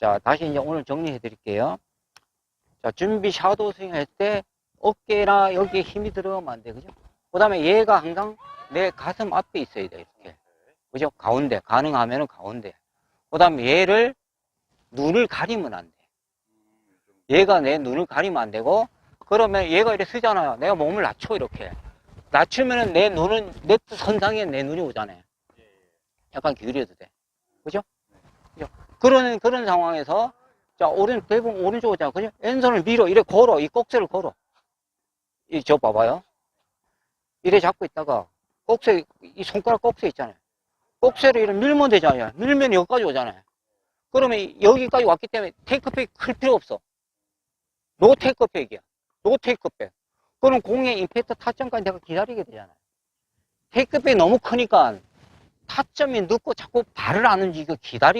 자, 다시 이제 오늘 정리해 드릴게요. 자, 준비 샤도우 스윙 할 때 어깨나 여기에 힘이 들어가면 안 돼. 그죠? 그 다음에 얘가 항상 내 가슴 앞에 있어야 돼. 이렇게. 그죠? 가운데. 가능하면 은 가운데. 그 다음에 얘를 눈을 가리면 안 돼. 얘가 내 눈을 가리면 안 되고, 그러면 얘가 이렇게 쓰잖아요. 내가 몸을 낮춰, 이렇게. 낮추면은 내 눈은, 네트 선상에 내 눈이 오잖아요. 약간 기울여도 돼. 그죠? 그죠? 그런, 그런 상황에서, 자, 오른, 대부분 오른쪽 오잖아. 그죠? 왼손을 밀어. 이래 걸어. 이 꼭지를 걸어. 이, 저 봐봐요. 이래 잡고 있다가, 꼭지, 이 손가락 꼭지 있잖아요. 꼭지를 이래 밀면 되잖아요. 밀면 여기까지 오잖아요. 그러면 여기까지 왔기 때문에 테이크백 클 필요 없어. 노 테이크백이야. 노 테이크백. 그럼 공의 임팩트 타점까지 내가 기다리게 되잖아요. 테이크백이 너무 크니까 타점이 늦고 자꾸 발을 안 움직이고 기다리게